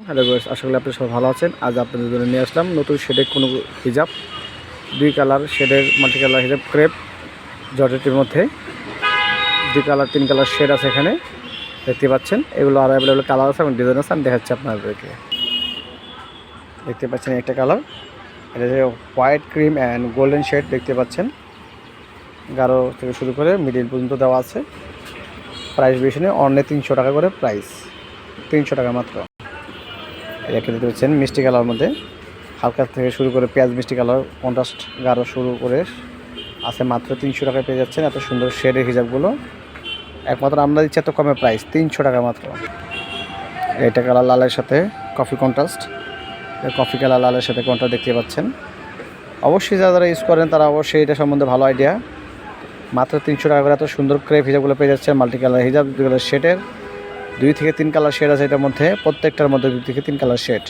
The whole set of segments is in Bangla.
হ্যালো গাইস আশা করি আপনি সবাই ভালো আছেন। আজ আপনাদের জন্য নিয়ে আসলাম নতুন শেডের কোনো হিজাব। দুই কালার শেডের মাল্টি কালার হিজাব ক্রেপ জর্জেটের মধ্যে। দুই কালার, তিন কালার শেড আছে এখানে। দেখতে পাচ্ছেন, এগুলো আর অ্যাভেলেবল কালার আছে এবং ডিজাইন আছে। আমি দেখাচ্ছি আপনাদেরকে। দেখতে পাচ্ছেন একটা কালার এটা যে white cream and golden shade দেখতে পাচ্ছেন। গাঢ় থেকে শুরু করে মিডিল পর্যন্ত দেওয়া আছে। প্রাইস বেশি নেই অন্য তিনশো টাকা করে প্রাইস তিনশো টাকা মাত্র। এটাকে দেখতে পাচ্ছেন মিষ্টি কালার মধ্যে। হালকা থেকে শুরু করে পেঁয়াজ মিষ্টি কালার, কন্ট্রাস্ট গাঢ় শুরু করে আছে মাত্র তিনশো টাকায় পেয়ে যাচ্ছেন এত সুন্দর শেডের হিসাবগুলো একমাত্র আমরা দিচ্ছি এত কমে প্রাইস তিনশো টাকা মাত্র। এটা কালার লালের সাথে কফি কন্ট্রাস্ট কফি কালার লালের সাথে কন্ট্রাস্ট দেখতে পাচ্ছেন। অবশ্যই যারা যারা ইউজ করেন তারা অবশ্যই এটা সম্বন্ধে ভালো আইডিয়া মাত্র তিনশো টাকা করে এত সুন্দর ক্রেপ হিসাবগুলো পেয়ে যাচ্ছে মাল্টি কালার হিসাব যেগুলো শেডের। দুই থেকে তিন কালার শেড আছে এটার মধ্যে, প্রত্যেকটার মধ্যে দুই থেকে তিন কালার শেড।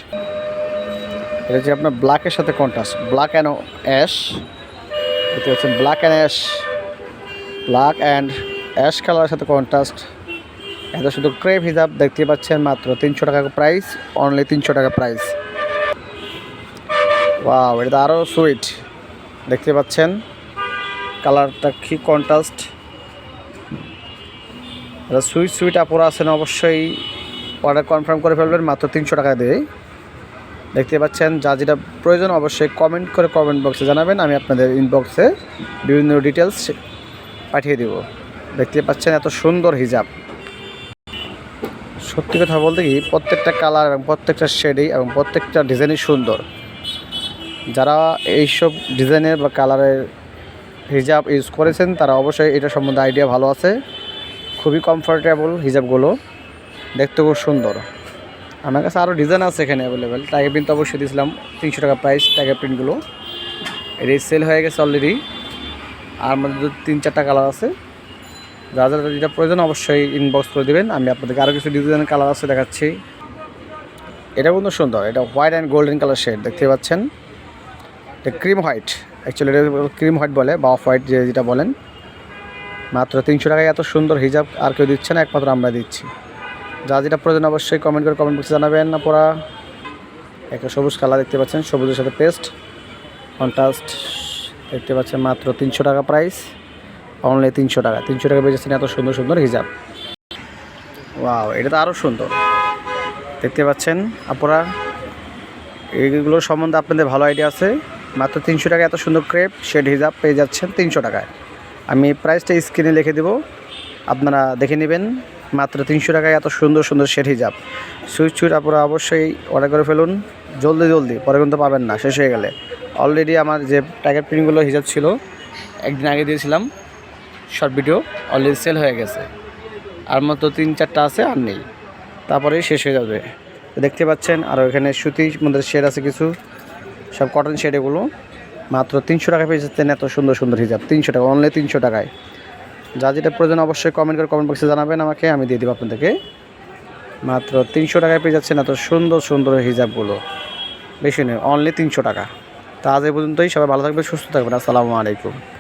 এটা হচ্ছে আপনার ব্ল্যাকের সাথে কন্ট্রাস্ট ব্ল্যাক অ্যান্ড অ্যাশ দেখতে হচ্ছে black and ash black and ash কালারের সাথে কন্ট্রাস্ট এত শুধু ক্রেপ হিসাব দেখতে পাচ্ছেন, মাত্র তিনশো টাকা প্রাইস অনলি তিনশো টাকা প্রাইস ওয়াও এটা আরও সুইট দেখতে পাচ্ছেন কালারটা কি কন্ট্রাস্ট সুইট সুইট আপুরা আছেন অবশ্যই অর্ডার কনফার্ম করে ফেলবেন, মাত্র তিনশো টাকা দিয়ে দেখতে পাচ্ছেন, যা যেটা প্রয়োজন অবশ্যই কমেন্ট করে কমেন্ট বক্সে জানাবেন, আমি আপনাদের ইনবক্সে বিভিন্ন ডিটেলস পাঠিয়ে দেব। দেখতে পাচ্ছেন, এত সুন্দর হিজাব। সত্যি কথা বলতে কি, প্রত্যেকটা কালার এবং প্রত্যেকটা শেডই এবং প্রত্যেকটা ডিজাইনই সুন্দর। যারা এইসব ডিজাইনের বা কালারের হিজাব ইউজ করেছেন, তারা অবশ্যই এটা সম্বন্ধে আইডিয়া ভালো আছে। খুবই কমফোর্টেবল হিজাবগুলো। দেখতে খুব সুন্দর। আমার কাছে আরও ডিজাইন আছে এখানে অ্যাভেলেবেল টাইগার প্রিন্ট অবশ্যই দিয়েছিলাম তিনশো টাকা প্রাইস টাইগার প্রিন্টগুলো এটি সেল হয়ে গেছে অলরেডি আর আমাদের তিন, চারটা কালার আছে। যা যা যেটা প্রয়োজন অবশ্যই ইনবক্স করে দেবেন। আমি আপনাদেরকে আরও কিছু ডিজাইনের কালার আছে দেখাচ্ছি। এটা কিন্তু সুন্দর। এটা white and golden colour shade দেখতে পাচ্ছেন। এটা ক্রিম হোয়াইট অ্যাকচুয়ালি এটা ক্রিম হোয়াইট বলে, বা অফ হোয়াইট যেটা বলেন। মাত্র তিনশো টাকায় এত সুন্দর হিজাব আর কেউ দিচ্ছে না, একমাত্র আমরা দিচ্ছি। যা যেটা প্রয়োজন অবশ্যই কমেন্ট করে কমেন্ট বক্সে জানাবেন পড়া। একটা সবুজ কালার দেখতে পাচ্ছেন, সবুজের সাথে পেস্ট কন্ট্রাস্ট দেখতে পাচ্ছেন মাত্র তিনশো টাকা প্রাইস অনলি তিনশো টাকা। তিনশো টাকা পেয়েছেন এত সুন্দর সুন্দর হিজাব। ওয়াও এটা তো আরও সুন্দর। দেখতে পাচ্ছেন আপনারা এইগুলোর সম্বন্ধে আপনাদের ভালো আইডিয়া আছে। মাত্র তিনশো টাকা এত সুন্দর ক্রেপ শেড হিজাব পেয়ে যাচ্ছেন তিনশো টাকায়। আমি প্রাইসটা স্ক্রিনে লিখে দেবো। আপনারা দেখে নেবেন, মাত্র তিনশো টাকায় এত সুন্দর সুন্দর শেড হিজাব। সুইচ সুইট আপনারা অবশ্যই অর্ডার করে ফেলুন। জলদি জলদি, পরে কিন্তু পাবেন না, শেষ হয়ে গেলে। অলরেডি আমার যে টাইগার প্রিন্টগুলো হিজাব ছিল, একদিন আগে দিয়েছিলাম শর্ট ভিডিও অলরেডি সেল হয়ে গেছে। আর মাত্র তিন, চারটা আছে, আর নেই। তারপরেই শেষ হয়ে যাবে। দেখতে পাচ্ছেন, আর এখানে সুতির মধ্যে শেড আছে কিছু। সব কটন শেড এগুলো। মাত্র তিনশো টাকা পেয়ে যাচ্ছেন এত সুন্দর সুন্দর হিজাব। তিনশো টাকা অনলি তিনশো টাকায়। যা যেটা প্রয়োজন অবশ্যই কমেন্ট করে কমেন্ট বক্সে জানাবেন আমাকে, আমি দিয়ে দেবো আপনাদেরকে। মাত্র তিনশো টাকায় পেয়ে যাচ্ছেন এত সুন্দর সুন্দর হিজাবগুলো। বেশি নেই অনলি তিনশো টাকা। তা আজ এই পর্যন্তই, সবাই ভালো থাকবে সুস্থ থাকবেন। আসসালামু আলাইকুম।